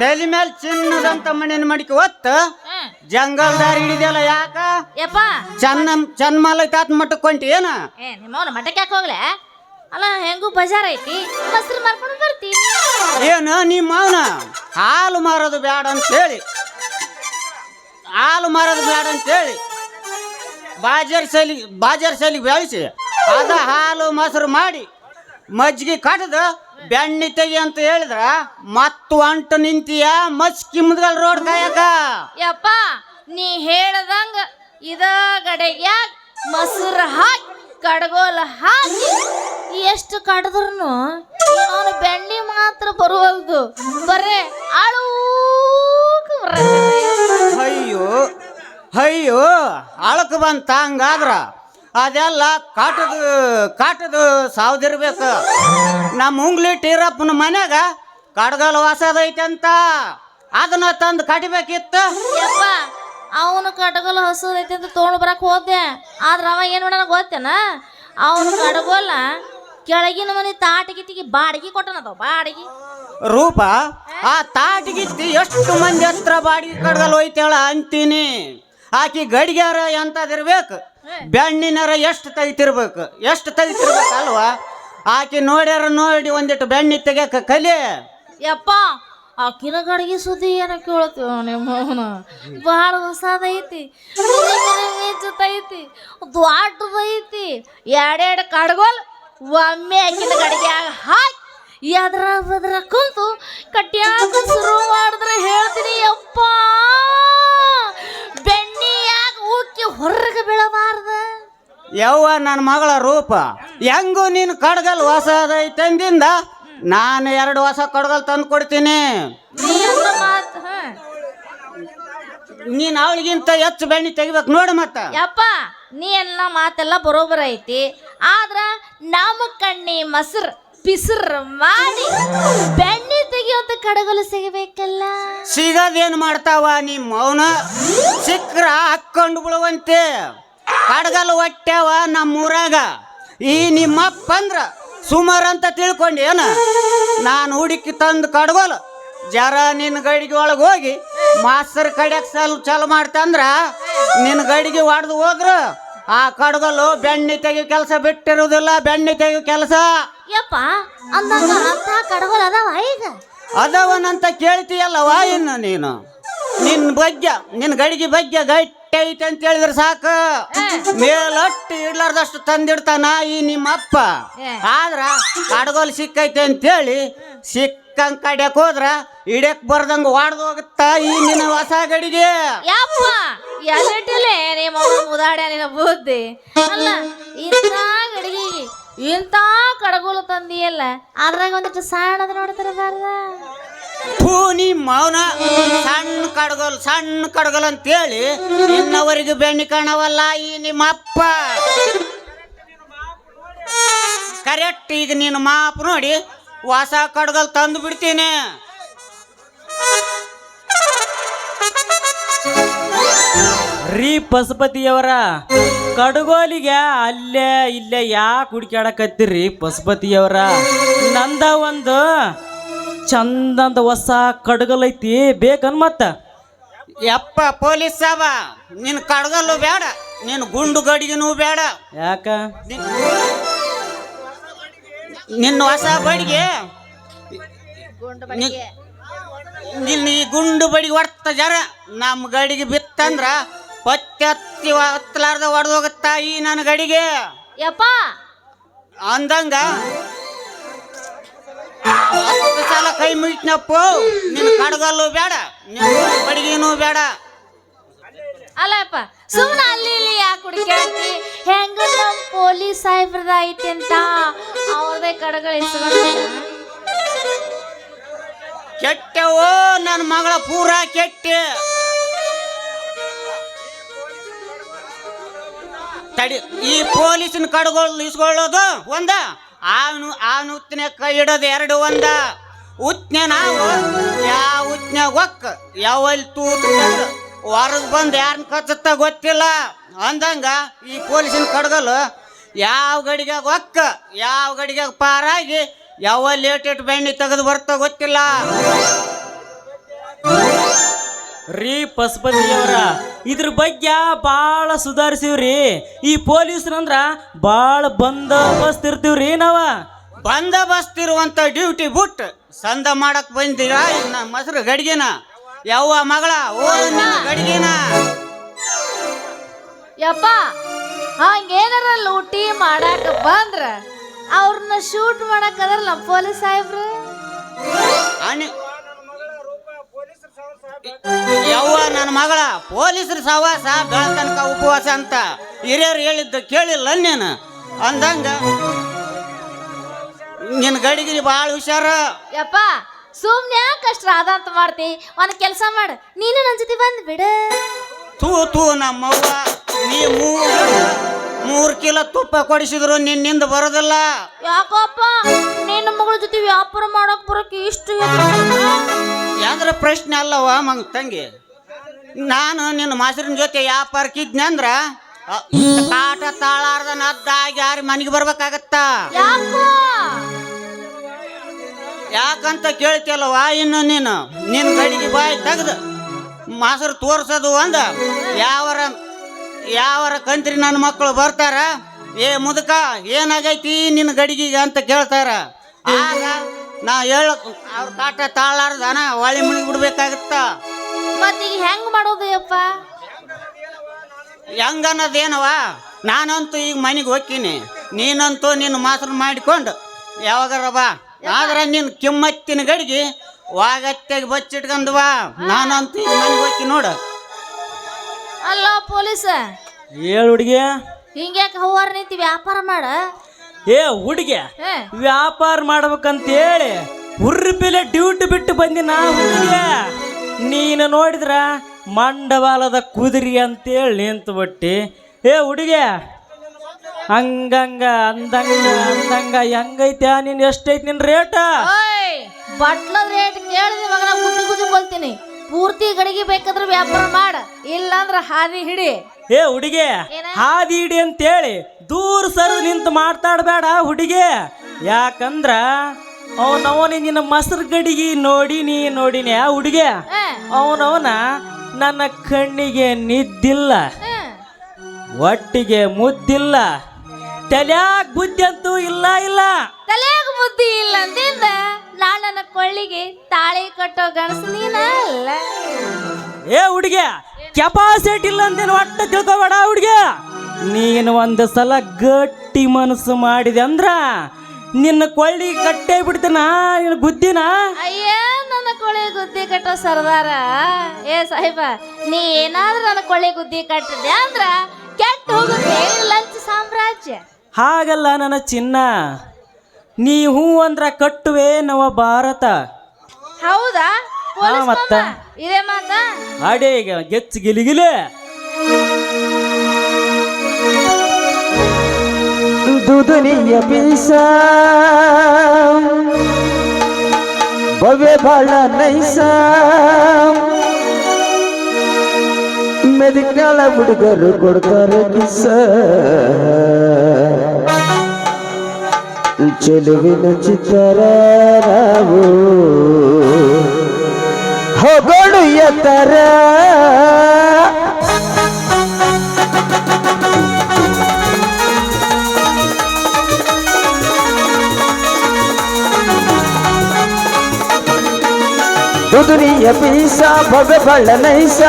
ತಲೆ ಮೇಲೆ ಚಿನ್ನದಂತ ಮಣ್ಣಿನ ಮಡಿಕೆ ಒತ್ತ ಜಂಗಲ್ ಜಂಗಲ್ದಾರಿ ಹಿಡಿದಲ್ಲ ಯಾಕ? ಯಪ್ಪ. ಚನ್ನ ಚನ್ಮಲ ತಾತ ಮಟ್ಟಕ್ಕೆ ಕೊಂಟಿ ಏನ? ಏ ನಿಮ್ಮವನ ಮಠಕ್ಕೆ ಯಾಕೆ ಹೋಗ್ಲೆ? ಅಲ್ಲ ಹೆಂಗೂ ಬಜಾರ್ ಐತಿ? ಮೊಸರು ಮಾರ್ಕೊಂಡು ಬರ್ತೀನಿ. ಏನು ನಿಮ್ಮ ಮಾವನ? ಹಾಲು ಮಾರೋದು ಬೇಡ ಅಂತೇಳಿ ಹಾಲು ಮಾರೋದು ಬೇಡ ಅಂತೇಳಿ ಬಾಜರ್ ಶೈಲಿ ಬಾಜರ್ ಶೈಲಿ ಬೆಳೆಸಿ ಅದ ಹಾಲು ಮೊಸರು ಮಾಡಿ ಮಜ್ಜಿಗೆ ಕಡ್ದು ಬೆಣ್ಣೆ ತೆಗಿ ಅಂತ ಹೇಳಿದ್ರ ಮತ್ತು ಅಂಟು ನಿಂತಿಯ ಮಸ್ಕಿ ಮುದ್ಗಲ್ ರೋಡ್ ಕಾಯಕ. ಯಪ್ಪ ನೀ ಹೇಳದಂಗ ಇದ ಗಡೆಗ್ಯಾಗ ಮೊಸರು ಹಾಕಿ ಕಡ್ಗೋಲ ಹಾಕಿ ಎಷ್ಟು ಕಡದ್ರು ಅವನು ಬೆಣ್ಣಿ ಮಾತ್ರ ಬರುವಲ್ದು. ಬರೇ ಅಳು ಅಯ್ಯೋ ಅಯ್ಯೋ ಅಳಕ್ ಬಂತ ಹಂಗಾದ್ರ. ಅದೆಲ್ಲ ಕಾಟದ ಕಾಟದ ಸಾವ್ದಿರ್ಬೇಕು. ನಮ್ಮ ಉಂಗ್ಲಿ ಟೀರಪ್ಪನ ಮನ್ಯಾಗ ಕಡ್ಗಲ್ ವಾಸದೈತೆ ಅಂತ. ಅದನ್ನ ತಂದು ಕಟ್ಬೇಕಿತ್ತು. ಯಪ್ಪ ಅವನು ಕಡಗೋಲ ಹಸುದೈತಿ ಅಂತ ತೊಗೊಂಡು ಬರಕ್ ಹೋದೆ. ಆದ್ರ ಅವ ಏನು ಮಾಡೋಣ ಗೊತ್ತೇನ? ಅವನು ಕಡಗೋಲ ಕೆಳಗಿನ ಮನೆ ತಾಟಗಿತ್ತಿಗೆ ಬಾಡಿಗೆ ಕೊಟ್ಟನದ ಬಾಡಿಗೆ. ರೂಪ ಆ ತಾಟಗಿತ್ತಿ ಎಷ್ಟು ಮಂದಿ ಹತ್ರ ಬಾಡಿಗೆ ಕಡ್ಗಲ್ ಹೋಯ್ತೇಳ ಅಂತೀನಿ. ಆಕಿ ಗಡಿಗ್ಯಾರ ಎಂತದಿರ್ಬೇಕು? ಬೆಣ್ಣಿನರ ಎಷ್ಟು ತೆಗಿತಿರ್ಬೇಕು ಎಷ್ಟು ತೆಗಿತಿರ್ಬೇಕು ಅಲ್ವಾ ಆಕಿ ನೋಡ್ಯಾರ ನೋಡಿ ಒಂದಿಟ್ಟು ಬೆಣ್ಣಿ ತೆಗಿಯಕ ಕಲಿ. ಯಪ್ಪ ಆಕಿನ ಗಡಿಗೆ ಸುದ್ದಿ ಏನ ಕೇಳ್ತೀವ ನಿಮ್ಮ ಅವನ? ಭಾಳ ಹೊಸದೈತಿ ಐತಿ ದೊಡ್ಡದೈತಿ ಎರಡೆರಡು ಕಡ್ಗೋಲ್ ಒಮ್ಮೆ ಆಕಿನ ಗಡಿಗೆ ಹಾಕಿ ಎದ್ರ ಬದ್ರ ಕುಂತು ಕಟ್ಯಾಕ ಶುರು ಮಾಡಿದ್ರೆ ಹೇಳ್ತೀನಿ ಯಪ್ಪ. ಹೊರಗೆ ಬೀಳಬಾರ್ದ? ಯವ್ವ ನನ್ನ ಮಗಳ ರೂಪ. ಹೆಂಗು ನೀನು ಕಡ್ಗಲ್ ಹೊಸದೈತಂದಿಂದ ನಾನು ಎರಡು ಹೊಸ ಕಡ್ಗಲ್ ತಂದು ಕೊಡ್ತೀನಿ. ನೀನು ಅವಳಿಗಿಂತ ಹೆಚ್ಚು ಬೆಣ್ಣೆ ತೆಗಿಬೇಕು ನೋಡು ಮತ್ತ. ಯಪ್ಪ ನೀ ಎಲ್ಲ ಮಾತೆಲ್ಲ ಬರೋಬರ ಐತಿ. ಆದ್ರ ನಮ್ಮ ಕಣ್ಣಿ ಮೊಸರು ಪಿಸರ್ ಮಾಡಿ ಬೆಣ್ಣೆ ತೆಗಿಯೋತ ಕಡಗಲು ಸಿಗಬೇಕಲ್ಲ. ಸಿಗದೇನ್ ಮಾಡ್ತಾವ ನಿಮ್ಮ ಮೌನ? ಸಿಕ್ಕ್ರ ಹಾಕ್ಕೊಂಡು ಬಿಡುವಂತೆ ಕಡಗಲು ಹೊಟ್ಟ್ಯಾವ ನಮ್ಮೂರಾಗ. ಈ ನಿಮ್ಮಪ್ಪ ಅಂದ್ರ ಸುಮಾರು ಅಂತ ತಿಳ್ಕೊಂಡು, ಏನ? ನಾನು ಹುಡುಕಿ ತಂದು ಕಡಗೋಲು. ಜರ ನಿನ್ನ ಗಡಿಗೆ ಒಳಗೆ ಹೋಗಿ ಮಾಸ್ತರ್ ಕಡೆ ಸಲ್ ಚಾಲು ಮಾಡ್ತಂದ್ರ ನಿನ್ನ ಗಡಿಗೆ ಹೊಡೆದು ಹೋದ್ರು ಆ ಕಡಗಲು ಬೆಣ್ಣೆ ತೆಗಿಯೋ ಕೆಲಸ ಬಿಟ್ಟಿರುವುದಿಲ್ಲ ಬೆಣ್ಣೆ ತೆಗಿಯೋ ಕೆಲಸ. ಯಪ್ಪ ಅಂದಂಗ ಅಂತ ಕಡಗಲ್ ಅದಾವ ಈಗ? ಅದವನಂತ ಕೇಳ್ತೀಯಲ್ಲವ ಇನ್ನು ನೀನು? ನಿನ್ನ ಬಗ್ಗೆ ನಿನ್ನ ಗಡಿಗೆ ಬಗ್ಗೆ ಗಟ್ಟಿ ಐತೆ ಅಂತ ಹೇಳಿದ್ರೆ ಸಾಕು. ಮೇಲಟ್ಟು ಇಡ್ಲಾರ್ದಷ್ಟು ತಂದಿಡ್ತಾನ ಈ ನಿಮ್ಮಪ್ಪ. ಅಪ್ಪ ಆದ್ರ ಕಡಗೋಲ್ ಸಿಕ್ಕೈತೆ ಅಂತೇಳಿ ಸಿಕ್ಕಂಗ್ ಕಡ್ಯಕ್ ಹೋದ್ರ ಇಡಕ್ ಬರ್ದಂಗ ವಾಡ್ದು ಹೋಗುತ್ತ ಈ ನಿನ್ನ ಹೊಸ ಗಡಿಗೆ. ಯಪ್ಪ ಎಲ್ಲಿಟ್ಟಿಲೆ ನಿಮ್ಮ ನಿನ್ನ ಬುದ್ಧಿ? ಅಲ್ಲ ಇಂಥ ಗಡಿಗೆಗೆ ಇಂಥ ಕಡಗೋಲು ತಂದಿಯಲ್ಲ, ಅದ್ರಾಗ ಒಂದಿಷ್ಟು ಸಣ್ಣದ ನೋಡ್ತಾರ ಬಾರ್ದ ಮೌನ ಸಣ್ಣ ಕಡಗೋಲ್, ಸಣ್ಣ ಕಡ್ಗೋಲ್ ಅಂತೇಳಿ ಇನ್ನವರಿಗೆ ಬೆಣ್ಣೆ ಕಾಣವಲ್ಲ ಈ ನಿಮ್ಮಪ್ಪ. ಕರೆಕ್ಟ್ ಈಗ ನೀನು ಮಾಪ್ ನೋಡಿ ಹೊಸ ಕಡಗಲ್ ತಂದು ಬಿಡ್ತೀನಿ. ರೀ ಪಶುಪತಿಯವರ ಕಡುಗೋಲಿಗೆ ಅಲ್ಲೇ ಇಲ್ಲೇ ಯಾಕೆ ಹುಡುಕ್ಯಾಡಕತ್ತೀರಿ ಪಶುಪತಿಯವರ? ನಂದ ಒಂದು ಚಂದಂದ ಹೊಸ ಕಡುಗಲೈತಿ ಬೇಕನ್ ಮತ್ತ? ಯಪ್ಪ ಪೊಲೀಸ್ ಸಾಬ ನಿನ್ನ ಕಡಗಲ್ಲು ಬೇಡ ನಿನ್ನ ಗುಂಡು ಗಡಿಗೆನೂ ಬೇಡ ಯಾಕ? ನಿನ್- ನಿನ್ನ ಹೊಸ ಬಡಿಗೆ ನಿನ್ ನಿನ್ನ ಈ ಗುಂಡು ಬಡಿಗೆ ಹೊಡ್ತ ಜರ ನಮ್ಮ ಗಡಿಗೆ ಬಿತ್ತಂದ್ರ ಪತ್ತಿ ಹತ್ತಲಾರ್ದ ಹೊಡೆದು ಹೋಗುತ್ತಾ ಈ ನನ್ನ ಗಡಿಗೆ. ಯಪ್ಪ! ಅಂದಂಗ ಹತ್ತು ಸಲ ಕೈ ಮುಗಿಟ್ನಪ್ಪ ನಿನ್ನ ಕಡಗಲ್ಲು ಬೇಡ ನಿನ್ನ ಬಡಿಗೆನೂ ಬೇಡ ಅಲ್ಲಪ್ಪ ಸುಮ್ಮನೆ ಅಲ್ಲಿ ಇಲ್ಲಿ ಯಾಕೆ ಹುಡುಕಿ ಹೆಂಗ ನಮ್ಮ ಪೊಲೀಸ್ ಸಾಹೇಬ್ರದ ಐತಿ ಅಂತ. ಅವ್ರದೇ ಕಡಗಳು ಕೆಟ್ಟವೋ ನನ್ನ ಮಗಳ ಪೂರ ಕೆಟ್ಟೆ. ತಡಿ, ಈ ಪೊಲೀಸಿನ ಕಡುಗಳು ಇಸ್ಕೊಳ್ಳೋದು ಒಂದ, ಆನು ಆನು ಉತ್ತಿನ ಕೈ ಇಡೋದು ಎರಡು ಒಂದ. ಉತ್ನೆ ನಾವು ಯಾವ ಉತ್ನ್ಯಾಗ ಒಕ್ಕ ಯಾವಲ್ಲಿ ತೂತು ಹೊರಗೆ ಬಂದು ಯಾರನ್ನ ಕಚ್ಚುತ್ತ ಗೊತ್ತಿಲ್ಲ. ಅಂದಂಗ ಈ ಪೊಲೀಸಿನ ಕಡ್ಗಲು ಯಾವ ಗಡಿಗ್ಯಾಗ ಒಕ್ಕ, ಯಾವ ಗಡಿಗ್ಯಾಗ ಪಾರಾಗಿ ಯಾವ ಲೇಟ್ ಬೆಣ್ಣೆ ತೆಗೆದು ಬರ್ತಾ ಗೊತ್ತಿಲ್ಲ. ರೀ ಪಶುಪತಿಯವರ ಇದ್ರ ಬಗ್ಗೆ ಭಾಳ ಸುಧಾರಿಸಿವ್ರಿ. ಈ ಪೊಲೀಸ್ರಂದ್ರ ಭಾಳ ಬಂದೋಬಸ್ತ್ ಇರ್ತೀವ್ರಿ ನಾವ. ಬಂದೋಬಸ್ತ್ ಇರುವಂತ ಡ್ಯೂಟಿ ಬಿಟ್ಟು ಸಂದ ಮಾಡಕ್ ಬಂದಿರ ಮೊಸರು ಗಡಿಗೆನ. ಯವ್ವ ಮಗಳ ಓ ಗಡಿಗೆನ. ಯಪ್ಪ ಹಂಗೇನಾರ ಲೂಟಿ ಮಾಡಾಕ ಬಂದ್ರ ಅವ್ರನ್ನ ಶೂಟ್ ಮಾಡಕ್ ಅದ್ರ ನಮ್ಮ ಪೊಲೀಸ್ ಸಾಹೇಬ್ರು? ಯವ್ವ ನನ್ನ ಮಗಳ ಪೊಲೀಸರು ಸವಾಸ ಬೆಳತನಕ ಉಪವಾಸ ಅಂತ ಹಿರಿಯರು ಹೇಳಿದ್ದು ಕೇಳಿಲ್ಲ ನೀನು. ಅಂದಂಗ ನಿನ್ನ ಗಡಿಗೆ ಭಾಳ ಹುಷಾರ. ಯಪ್ಪ ಸುಮ್ನೆ ಕಷ್ಟ ಅಷ್ಟ್ ಅಂತ ಮಾಡ್ತಿ? ಒಂದ್ ಕೆಲಸ ಮಾಡು ನೀನು ನನ್ ಜೊತೆ ಬಂದ್ ಬಿಡು. ತೂ ತೂ ನಮ್ಮವ್ವ ನೀ ಮೂರು ಮೂರು ಕಿಲೋ ತುಪ್ಪ ಕೊಡಿಸಿದ್ರು ನಿನ್ನಿಂದ ಬರೋದಿಲ್ಲ. ಯಾಕಪ್ಪ? ನಿನ್ನ ಮಗಳ ಜೊತೆ ವ್ಯಾಪಾರ ಮಾಡಕ್ ಬರಕ್ಕೆ ಇಷ್ಟು ಯಾವ್ದ್ರ ಪ್ರಶ್ನೆ ಅಲ್ಲವ ಮಂಗ್ ತಂಗಿ? ನಾನು ನಿನ್ನ ಮಾಸ್ರಿನ ಜೊತೆ ವ್ಯಾಪಾರಕ್ಕಿದ್ನೆ ಅಂದ್ರ ಅ, ಕಾಟ ತಾಳಾರ್ದ ನದ್ದಾಗಿ ಯಾರು ಮನೆಗೆ ಬರ್ಬೇಕಾಗತ್ತ? ಯಾಕೋ? ಯಾಕಂತ ಕೇಳ್ತಿಯಲ್ಲವ ಇನ್ನು ನೀನು? ನಿನ್ನ ಗಡಿಗೆ ಬಾಯಿ ತೆಗ್ದು ಮಾಸರು ತೋರ್ಸೋದು ಒಂದ ಯಾವರ ಯಾವರ ಕಂತ್ರಿ ನನ್ನ ಮಕ್ಕಳು ಬರ್ತಾರ? ಏ ಮುದುಕ ಏನಾಗೈತಿ ನಿನ್ನ ಗಡಿಗೆಗೆ ಅಂತ ಕೇಳ್ತಾರ? ಆಗ ನಾ ಹೇಳ ಅವ್ರ ಕಾಟ ತಾಳಾರ್ದಾನ ಹೊಳಿ ಮುಳುಗಿ ಬಿಡ್ಬೇಕಾಗತ್ತ. ಮತ್ತೀಗ ಹೆಂಗ್ ಮಾಡೋದು ಅಪ್ಪ ಹೆಂಗ ಅನ್ನೋದೇನವ ನಾನಂತೂ ಈಗ ಮನೆಗೆ ಹೋಗ್ತೀನಿ ನೀನಂತೂ ನಿನ್ನ ಮಾತ್ರ ಮಾಡಿಕೊಂಡು ಯಾವಾಗಾರ ಬಾ. ಆದ್ರೆ ನಿನ್ನ ಕಿಮ್ಮತ್ತಿನ ಗಡಿಗೆ ವಾಗತ್ತೆಗೆ ಬಚ್ಚಿಟ್ಕೊಂಡು ಬಾ ನಾನಂತೂ ಈಗ ಮನೆಗೆ ಹೋಗ್ತೀನಿ ನೋಡು. ಅಲ್ಲ ಪೊಲೀಸ. ಹೇಳು ಹುಡುಗಿ. ಹಿಂಗ್ಯಾಕೆ ಹೂವಾರ ನಿಂತಿ ವ್ಯಾಪಾರ ಮಾಡ. ಏ ಹುಡುಗಿ ವ್ಯಾಪಾರ ವ್ಯಾಪಾರ ಮಾಡ್ಬೇಕಂತೇಳಿ ಉರ್ರಿ ಬೆಲೆ ಡ್ಯೂಟಿ ಬಿಟ್ಟು ಬಂದಿನ ಹುಡುಗಿ. ನೀನು ನೋಡಿದ್ರ ಮಂಡವಾಲದ ಕುದುರಿ ಅಂತೇಳಿ ನಿಂತು ಬಿಟ್ಟಿ. ಏ ಹುಡುಗಿ ಹಂಗಂಗ ಅಂದಂಗ ಅಂದಂಗ ಹೆಂಗೈತೆ ನೀನು ಎಷ್ಟೈತಿ ನಿನ್ ರೇಟ ಬಟ್ಲದ ರೇಟ್ ಕೇಳಿದೆ ಮಗನ ಗುಡ್ಡು ಗುದ್ದಿ ಕೊಲ್ತೀನಿ. ಪೂರ್ತಿ ಗಡಿಗೆ ಬೇಕಾದ್ರೆ ವ್ಯಾಪಾರ ಮಾಡ ಇಲ್ಲಾಂದ್ರೆ ಹಾದಿ ಹಿಡಿ. ಏ ಹುಡುಗಿ? ಹಾದಿ ಹಿಡಿ ಅಂತೇಳಿ ದೂರ ಸರಿದು ನಿಂತು ಮಾತಾಡಬೇಡ ಹುಡುಗಿ. ಯಾಕಂದ್ರ ಅವನವನ ನಿನ್ನ ಮೊಸರು ಗಡಿಗೆ ನೋಡಿನಿ ನೋಡಿನಿ ಆ ಹುಡುಗಿ? ಅವನವನ ನನ್ನ ಕಣ್ಣಿಗೆ ನಿದ್ದಿಲ್ಲ ಒಟ್ಟಿಗೆ ಮುದ್ದಿಲ್ಲ ತಲ್ಯಾಗ ಬುದ್ಧಿ ಅಂತೂ ಇಲ್ಲ ಇಲ್ಲ. ತಲೆಯಾಗ ಬುದ್ಧಿ ಇಲ್ಲ ಅಂದಿಂದ ನಾನು ನನ್ನ ಕೊಳ್ಳಿಗೆ ತಾಳಿ ಕಟ್ಟೋ ಗಣಸು ನೀನ ಅಲ್ಲ. ಏ ಹುಡುಗಿ ಕೆಪಾಸಿಟಿ ಇಲ್ಲ ಅಂತೇನು ಒಟ್ಟ ತಿಳ್ಕೊಬೇಡ ಹುಡುಗಿ. ನೀನು ಒಂದು ಸಲ ಗಟ್ಟಿ ಮನಸ್ಸು ಮಾಡಿದೆ ಅಂದ್ರ ನಿನ್ನ ಕೊಳ್ಳಿ ಕಟ್ಟೇ ಬಿಡ್ತೀನ ನಿನ್ನ ಗುದ್ದಿನ? ಅಯ್ಯ ನನ್ನ ಕೊಳ್ಳಿ ಗುದ್ದಿ ಕಟ್ಟೋ ಸರ್ದಾರ. ಏ ಸಾಹಿಬ ನೀ ಏನಾದ್ರೂ ನನ್ನ ಕೊಳ್ಳಿ ಗುದ್ದಿ ಕಟ್ಟಿದೆ ಅಂದ್ರ ಕೆಟ್ಟ ಹೋಗುತ್ತೆ ಲಂಚ್ ಸಾಮ್ರಾಜ್ಯ. ಹಾಗಲ್ಲ ನನ್ನ ಚಿನ್ನ. ನೀ ಹೂ ಅಂದ್ರ ಕಟ್ಟುವೆ ನವ ಭಾರತ. ಹೌದಾ? ಪೊಲೀಸ್ ಮತ್ತ? ಇದೇ ಮಾತಾ. ಅಡೇ ಈಗ ಗೆಚ್ಚ ಗಿಲಿಗಿಲೆ dunia bisa ಭವ್ಯ bhala naisa ಮೆದಕ್ನಾಳ ಹುಡುಗರು ಕೊಡ್ತಾರೆ ಕಿಸ. ಚೆಲುವಿನ ಚಿತ್ತರ ನಾವು. ಹೋಗೋಣ ಎತ್ತರ ದುದುನಿಯ ಪೀಸ ಭವ್ಯ ಬಳ್ಳ ನೈಸ.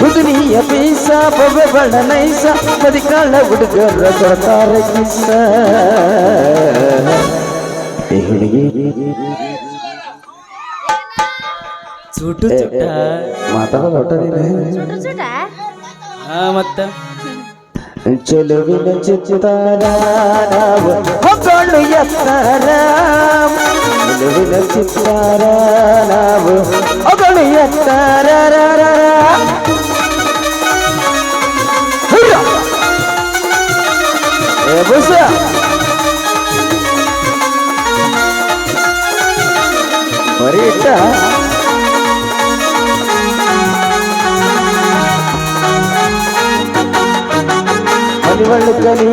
ದುದುನಿಯ ಪೀಸ ಭವ್ಯ ಬಳ್ಳ ನೈಸ. ಮದಿಕಾಳ ಹುಡುಗರ ಕೊಡ್ತಾರೆ ಕಿಸ. ಚುಟು ಚುಟ. ಮಾತಾಡೋದು ಹೊಟ್ಟ ಮತ್ತ? ಚೆಲುವಿನ ಚಿತ್ತಾರ ಹೊಗಳು ಎತ್ತರ ಚಿತ್ತಾರ ನಾವು. ಅಗಳು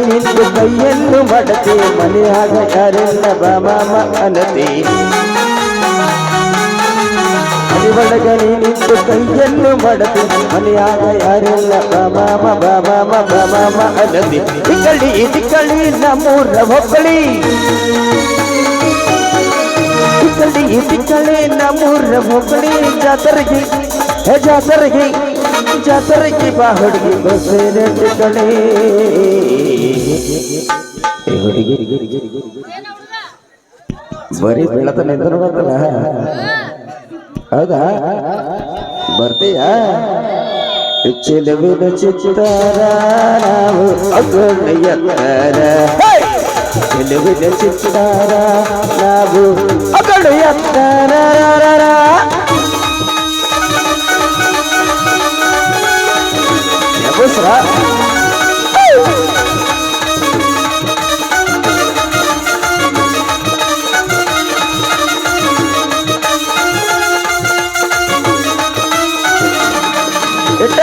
ನಿಂತು ಕೈಯನ್ನು ಮಡತಿ ಮನೆಯಾಗ ಯಾರೆಲ್ಲ ಬಾಮ ಅನತಿ ಮನಿವಳಗಲಿ ನಿಂತು ಕೈಯನ್ನು ಮಡತಿ ಮನೆಯಾಗ ಯಾರೆಲ್ಲ ಬಾಮ ಬಾಮ ಬಾಮ ಅನತಿ ತಿಕ್ಕಳಿ ತಿಕ್ಕಳಿ ನಮ್ಮೂರ ಒಕ್ಕಳಿ ತಿಕ್ಕಳಿ ತಿಕ್ಕಳಿ ನಮ್ಮೂರ ಒಕ್ಕಳಿ ಜಾತರಿಗೆ ಹೇ ಜಾತರಿಗೆ ಜಾತರಿಗೆ ಬಾ ಹುಡುಗಿ ಬಸ್ಸೇನೆ ಕಡೆ ಹುಡುಗಿ ಬರೀ ಬೆಳತ ನಿಂತ ನೋಡತ್ತಲ್ಲ ಹೌದಾ? ಬರ್ತೀಯಾ? ಚಿಲುವಿನ ಚಿತ್ತಾರ ನಾವು ಅಗೊಂಡ ತರ. ಚಿಲುವಿನ ಚಿತ್ತಾರ ನಾವು ಅಗೊಂಡ ಎತ್ತರ ಎಬ್ಬಸ್ರಾ? ಇಟ್ಟ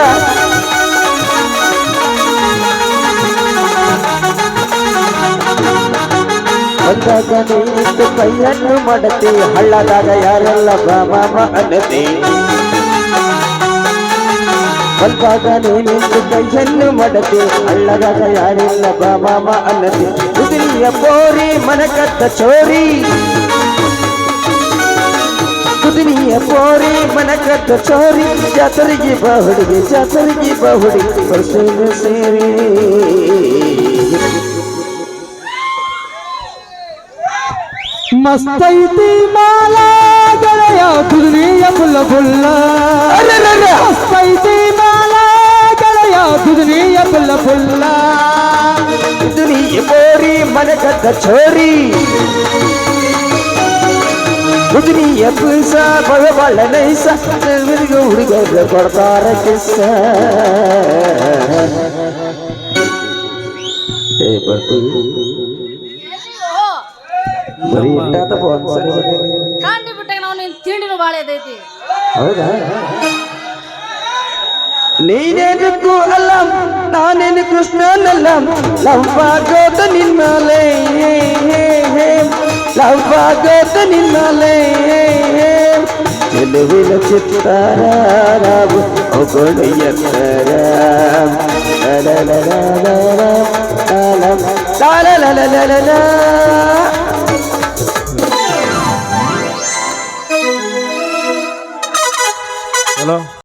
ಬಂದಾಗ ನಿಂತು ಕೈಯನ್ನು ಮಡತಿ ಹಳ್ಳದಾಗ ಯಾರೆಲ್ಲ ಬಾಮ ಅನ್ನತಿ ಬಂದಾಗ ನಿಂತು ಕೈಯನ್ನು ಮಡತೆ ಹಳ್ಳದಾಗ ಯಾರಿಲ್ಲ ಬಾಮ ಅಲ್ಲದೆ ಕುದಿರಿಯ ಪೋರಿ ಮನಕತ್ತ ಚೋರಿ. ಕುದುರಿಯ ಪೋರಿ ಮನಕತ್ತ ಚೋರಿ. ಜಾತರಿಗೆ ಬಾ ಹುಡುಗಿ ಜಾತರಿಗೆ ಬಾ ಹುಡುಗಿ ಬಸ್ಸೇನು ಸೇರಿ. ಮಸ್ತೈತಿ ಮಾಲಾ ಗೆಳೆಯ ಕುದುರಿಯ ಪುಲ್ಲ ಪುಲ್ಲ. ಮಸ್ತೈತಿ ಮಾಲ ಕುದುರೆಯ ಪುಲ್ಲ ಪುಲ್ಲ. ಕುದುರಿಯ ಬೋರಿ ಮನಕತ್ತ ಚೋರಿ. ಕುದುರಿಯ ಪುಲ್ಸ ಬಳ ನೈಸ. ಹುಡುಗ ಹುಡುಗರು ಕೊಡ್ತಾರ ಕಿಸ್ಸ. ಏ ಬರ್ತೀವಿ ಬರೀ ಇಟ್ಟಾತಪ್ಪ ಒಂದ್ಸರಿ ಬರ್ತೀನಿ. ತಿಂಡಿನೂ ಭಾಳ ಎದೈತಿ ಹೌದಾ? ನೀನೇನಕ್ಕೂ ಅಲ್ಲ ನಾನೇನು ಕೃಷ್ಣನಲ್ಲ ಲವ್ವಾಗೋದ ನಿನ್ನಲೆ ಲವ್ವಾಗೋದ ನಿನ್ನಲೆ ಚೆಲುವಿನ ಚಿತ್ತಾರ ನಾವು ಹೊಗಳು ಎತ್ತರ ಹಲೋ